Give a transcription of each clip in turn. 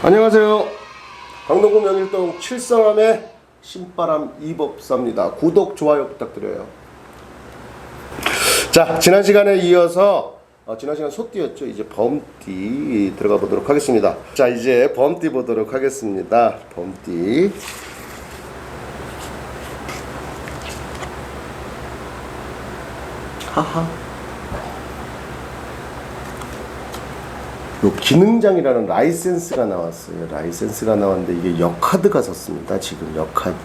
안녕하세요. 강동구 명일동 칠성함의 신바람 이법사입니다. 구독, 좋아요 부탁드려요. 자, 지난 시간에 이어서 어, 지난 시간 소띠였죠. 이제 범띠 들어가 보도록 하겠습니다. 자, 이제 범띠 보도록 하겠습니다. 범띠. 하하. 요 기능장이라는 라이센스가 나왔어요. 라이센스가 나왔는데 이게 역카드가 섰습니다. 지금 역카드.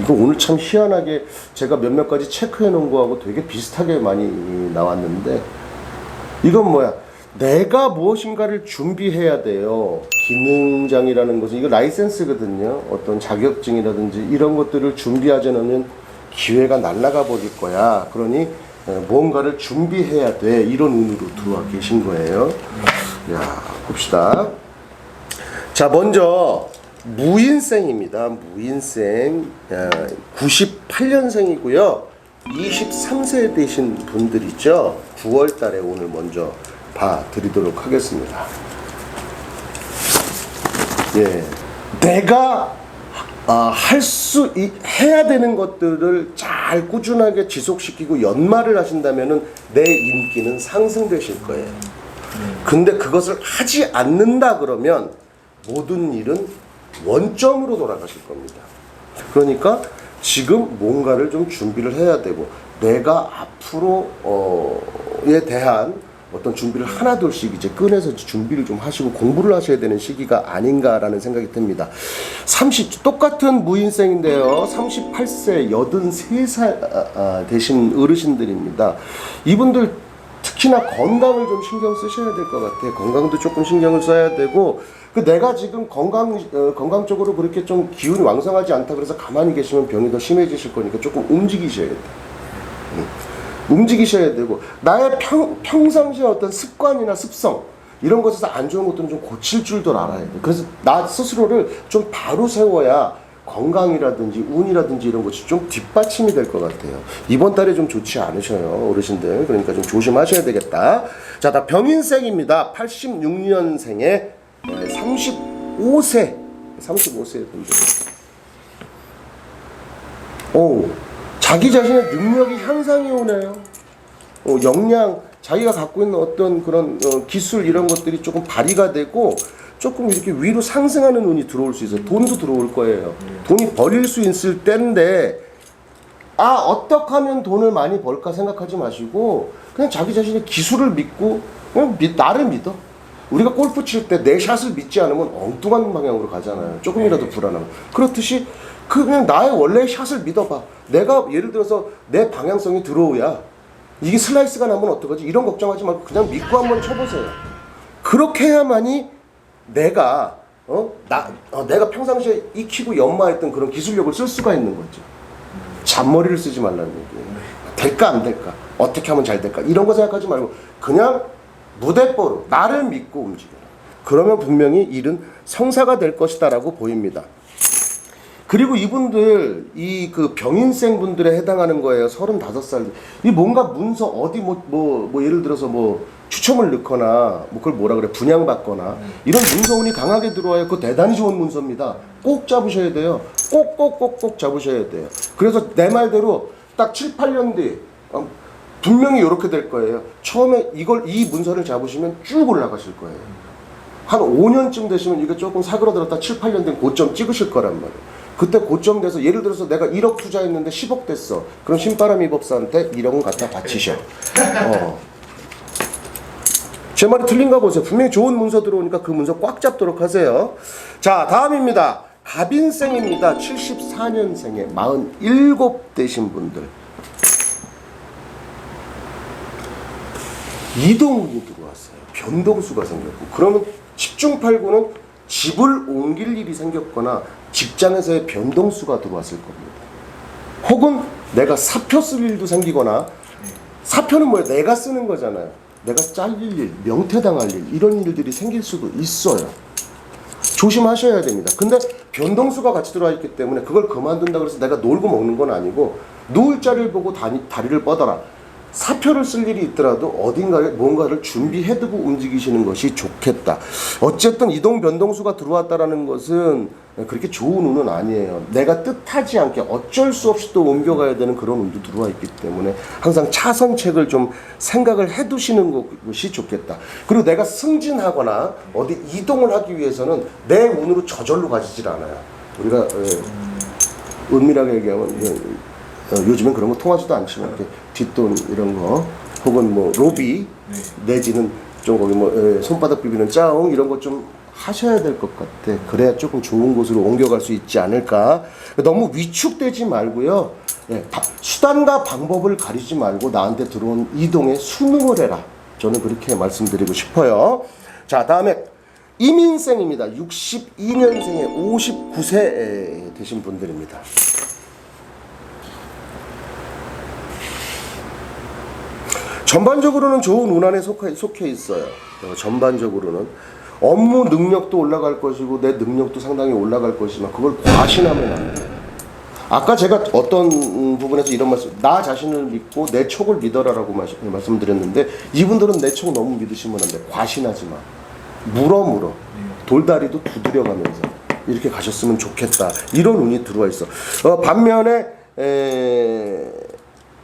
이거 오늘 참 희한하게 제가 몇몇 가지 체크해 놓은 거하고 되게 비슷하게 많이 나왔는데 이건 뭐야? 내가 무엇인가를 준비해야 돼요. 기능장이라는 것은 이거 라이센스거든요. 어떤 자격증이라든지 이런 것들을 준비하지 않으면 기회가 날아가 버릴 거야. 그러니 에, 뭔가를 준비해야 돼. 이런 의미로 들어와 계신 거예요. 야, 봅시다. 자, 먼저 무인생입니다. 무인생. 98년생이고요. 23세 되신 분들이죠. 9월 달에 오늘 먼저 봐 드리도록 하겠습니다. 예. 내가 아, 할수 해야 되는 것들을 잘 꾸준하게 지속시키고 연말을 하신다면은 내 인기는 상승되실 거예요. 근데 그것을 하지 않는다 그러면 모든 일은 원점으로 돌아가실 겁니다. 그러니까 지금 뭔가를 좀 준비를 해야 되고 내가 앞으로 어에 대한 어떤 준비를 하나둘씩 이제 꺼내서 준비를 좀 하시고 공부를 하셔야 되는 시기가 아닌가라는 생각이 듭니다. 30 똑같은 무인생인데요. 38세 83살 되신 어르신들입니다. 이분들 특히나 건강을 좀 신경 쓰셔야 될 것 같아요. 건강도 조금 신경을 써야 되고 그 내가 지금 건강 어, 건강 적으로 그렇게 좀 기운이 왕성하지 않다 그래서 가만히 계시면 병이 더 심해지실 거니까 조금 움직이셔야겠다. 움직이셔야 되고 나의 평, 평상시의 어떤 습관이나 습성 이런 것에서 안 좋은 것들은 좀 고칠 줄도 알아야 돼. 그래서 나 스스로를 좀 바로 세워야 건강이라든지 운이라든지 이런 것이 좀 뒷받침이 될 것 같아요. 이번 달에 좀 좋지 않으셔요, 어르신들. 그러니까 좀 조심하셔야 되겠다. 자, 다 병인생입니다. 86년생에 35세, 35세 분들. 오, 자기 자신의 능력이 향상이 오네요. 어, 역량, 자기가 갖고 있는 어떤 그런 어, 기술 이런 것들이 조금 발휘가 되고 조금 이렇게 위로 상승하는 운이 들어올 수 있어요. 돈도 들어올 거예요. 돈이 벌일 수 있을 때인데 아 어떻게 하면 돈을 많이 벌까 생각하지 마시고 그냥 자기 자신의 기술을 믿고 그냥 믿- 나를 믿어. 우리가 골프 칠 때 내 샷을 믿지 않으면 엉뚱한 방향으로 가잖아요. 조금이라도 불안하면. 그렇듯이 그 그냥 나의 원래 샷을 믿어봐. 내가 예를 들어서 내 방향성이 들어오야. 이게 슬라이스가 나면 어떡하지? 이런 걱정하지 말고 그냥 믿고 한번 쳐보세요. 그렇게 해야만이 내가 어? 나 어, 내가 평상시에 익히고 연마했던 그런 기술력을 쓸 수가 있는 거죠. 잔머리를 쓰지 말라는 얘기예요. 될까 안 될까? 어떻게 하면 잘 될까? 이런 거 생각하지 말고 그냥 무대뽀로 나를 믿고 움직여라. 그러면 분명히 일은 성사가 될 것이다라고 보입니다. 그리고 이분들 이 그 병인생 분들에 해당하는 거예요. 35살. 이 뭔가 문서 어디 뭐뭐 뭐 예를 들어서 뭐 추첨을 넣거나 뭐 그걸 뭐라 그래 분양받거나 이런 문서운이 강하게 들어와요. 그거 대단히 좋은 문서입니다. 꼭 잡으셔야 돼요. 꼭 꼭 꼭 꼭 잡으셔야 돼요. 그래서 내 말대로 딱 7, 8년 뒤 어, 분명히 이렇게 될 거예요. 처음에 이걸 이 문서를 잡으시면 쭉 올라가실 거예요. 한 5년쯤 되시면 이게 조금 사그러들었다 7, 8년 된 고점 찍으실 거란 말이에요. 그때 고점 돼서 예를 들어서 내가 1억 투자했는데 10억 됐어. 그럼 신바람이 법사한테 1억은 갖다 바치셔. 어. 제 말이 틀린가 보세요. 분명히 좋은 문서 들어오니까 그 문서 꽉 잡도록 하세요. 자, 다음입니다. 가빈생입니다. 74년생에 47 되신 분들. 이동운이 들어왔어요. 변동수가 생겼고 그러면 10중 8구는 집을 옮길 일이 생겼거나 직장에서의 변동수가 들어왔을 겁니다. 혹은 내가 사표 쓸 일도 생기거나 사표는 뭐예요? 내가 쓰는 거잖아요. 내가 잘릴 일, 명퇴당할 일 이런 일들이 생길 수도 있어요. 조심하셔야 됩니다. 근데 변동수가 같이 들어와 있기 때문에 그걸 그만둔다 그래서 내가 놀고 먹는 건 아니고 누울 자리를 보고 다리, 다리를 뻗어라. 사표를 쓸 일이 있더라도 어딘가에 뭔가를 준비해두고 움직이시는 것이 좋겠다. 어쨌든 이동 변동수가 들어왔다라는 것은 그렇게 좋은 운은 아니에요. 내가 뜻하지 않게 어쩔 수 없이 또 옮겨가야 되는 그런 운도 들어와 있기 때문에 항상 차선책을 좀 생각을 해두시는 것이 좋겠다. 그리고 내가 승진하거나 어디 이동을 하기 위해서는 내 운으로 저절로 가지질 않아요. 우리가 예, 은밀하게 얘기하면 예, 어, 요즘엔 그런 거 통하지도 않지만 이렇게 뒷돈 이런 거 혹은 뭐 로비 내지는 좀 거기 뭐 예, 손바닥 비비는 짜옹 이런 거 좀 하셔야 될 것 같아. 그래야 조금 좋은 곳으로 옮겨갈 수 있지 않을까. 너무 위축되지 말고요. 예, 바- 수단과 방법을 가리지 말고 나한테 들어온 이동에 순응을 해라. 저는 그렇게 말씀드리고 싶어요. 자, 다음에 이민생입니다. 62년생에 59세 되신 분들입니다. 전반적으로는 좋은 운안에 속해, 속해 있어요. 어, 전반적으로는 업무 능력도 올라갈 것이고 내 능력도 상당히 올라갈 것이지만 그걸 과신하면 안 돼요. 아까 제가 어떤 음, 부분에서 이런 말씀, 나 자신을 믿고 내 촉을 믿어라라고 말씀- 말씀드렸는데 이분들은 내 촉 너무 믿으시면 안 돼. 과신하지 마. 물어 물어. 돌다리도 두드려가면서 이렇게 가셨으면 좋겠다. 이런 운이 들어와 있어. 어, 반면에 에,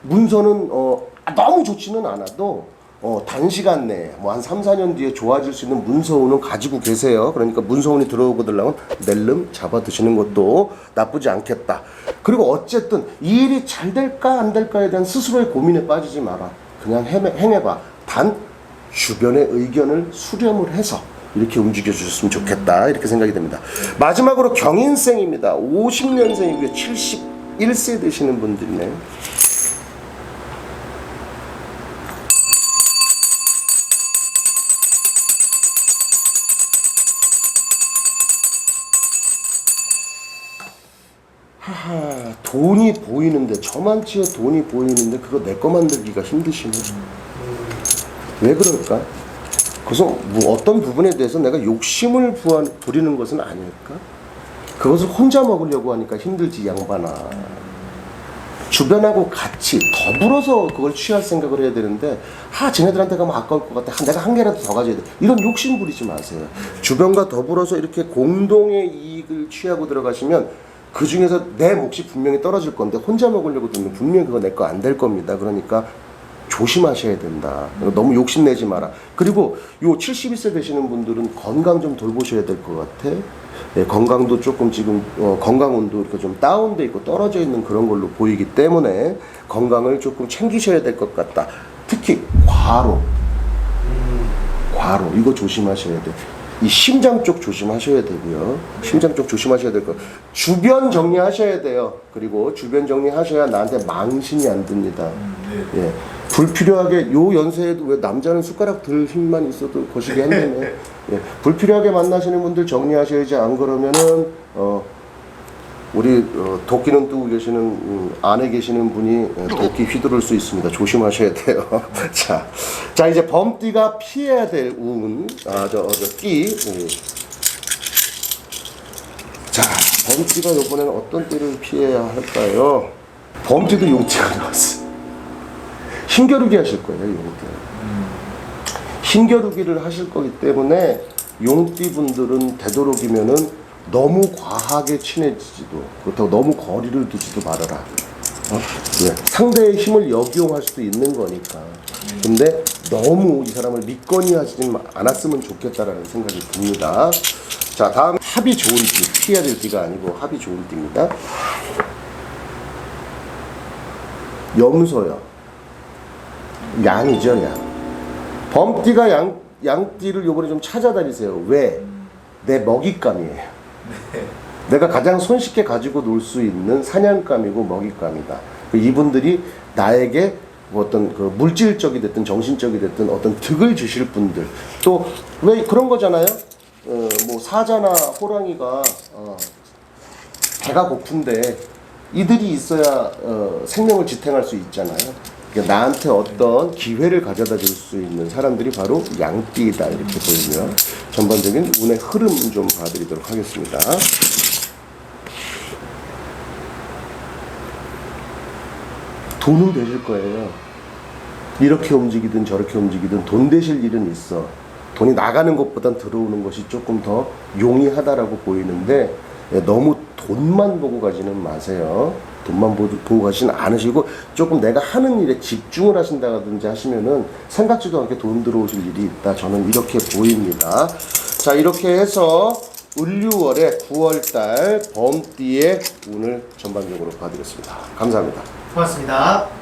문서는 어, 너무 좋지는 않아도 어, 단시간 내에 뭐 한 3, 4년 뒤에 좋아질 수 있는 문서운은 가지고 계세요. 그러니까 문서운이 들어오고 들라면 낼름 잡아 드시는 것도 나쁘지 않겠다. 그리고 어쨌든 이 일이 잘 될까 안 될까에 대한 스스로의 고민에 빠지지 마라. 그냥 행해, 행해봐. 단 주변의 의견을 수렴을 해서 이렇게 움직여 주셨으면 좋겠다 이렇게 생각이 됩니다. 마지막으로 경인생입니다. 50년생이고요. 71세 되시는 분들이네요. 하하, 돈이 보이는데 저만치의 돈이 보이는데 그거 내 거 만들기가 힘드시네. 왜 그럴까? 그래서 뭐 어떤 부분에 대해서 내가 욕심을 부한, 부리는 것은 아닐까? 그것을 혼자 먹으려고 하니까 힘들지 이 양반아. 주변하고 같이 더불어서 그걸 취할 생각을 해야 되는데 아 쟤네들한테 가면 아까울 것 같아 아, 내가 한 개라도 더 가져야 돼 이런 욕심 부리지 마세요 주변과 더불어서 이렇게 공동의 이익을 취하고 들어가시면 그 중에서 내 몫이 분명히 떨어질 건데 혼자 먹으려고 들면 분명히 그거 내 거 안 될 겁니다 그러니까 조심하셔야 된다. 너무 욕심내지 마라. 그리고 요 71세 되시는 분들은 건강 좀 돌보셔야 될 것 같아. 예, 건강도 조금 지금 어, 건강운도 이렇게 좀 다운돼 있고 떨어져 있는 그런 걸로 보이기 때문에 건강을 조금 챙기셔야 될 것 같다. 특히 과로, 과로 이거 조심하셔야 돼. 이 심장 쪽 조심하셔야 되고요. 심장 쪽 조심하셔야 될 거. 주변 정리하셔야 돼요. 그리고 주변 정리하셔야 나한테 망신이 안 듭니다. 예. 불필요하게 요 연세에도 왜 남자는 숟가락 들 힘만 있어도 거시기 했네요. 예. 불필요하게 만나시는 분들 정리하셔야지 안 그러면은 어 우리 어, 도끼는 뜨고 계시는 음, 안에 계시는 분이 어, 도끼 휘두를 수 있습니다. 조심하셔야 돼요. 자, 자 이제 범띠가 피해야 될 운, 아저저띠. 음. 자, 범띠가 이번에는 어떤 띠를 피해야 할까요? 범띠도 용띠가 나왔어. 힘겨루기 하실 거예요, 용띠. 힘겨루기를 하실 거기 때문에 용띠 분들은 되도록이면은 너무 과하게 친해지지도 그렇다고 너무 거리를 두지도 말아라. 어? 예, 상대의 힘을 역이용할 수도 있는 거니까. 근데 너무 이 사람을 믿거니 하지 않았으면 좋겠다라는 생각이 듭니다. 자, 다음 합이 좋은 띠. 피해야 될 띠가 아니고 합이 좋은 띠입니다. 염소요. 양이죠, 양. 범띠가 양, 양띠를 요번에 좀 찾아다니세요. 왜? 내 먹잇감이에요. 내가 가장 손쉽게 가지고 놀 수 있는 사냥감이고 먹잇감이다. 그 이분들이 나에게 뭐 어떤 그 물질적이 됐든 정신적이 됐든 어떤 득을 주실 분들 또 왜 그런 거잖아요. 어, 뭐 사자나 호랑이가 어, 배가 고픈데 이들이 있어야 어, 생명을 지탱할 수 있잖아요. 그러니까 나한테 어떤 기회를 가져다 줄 수 있는 사람들이 바로 양띠이다 이렇게 보이면 전반적인 운의 흐름 좀 봐드리도록 하겠습니다. 돈은 되실 거예요. 이렇게 움직이든 저렇게 움직이든 돈 되실 일은 있어. 돈이 나가는 것보단 들어오는 것이 조금 더 용이하다라고 보이는데 예, 너무 돈만 보고 가지는 마세요. 돈만 보- 보고 가지는 않으시고 조금 내가 하는 일에 집중을 하신다든지 하시면은 생각지도 않게 돈 들어오실 일이 있다. 저는 이렇게 보입니다. 자 이렇게 해서 을류월의 9월달 범띠의 운을 전반적으로 봐드렸습니다. 감사합니다. 고맙습니다.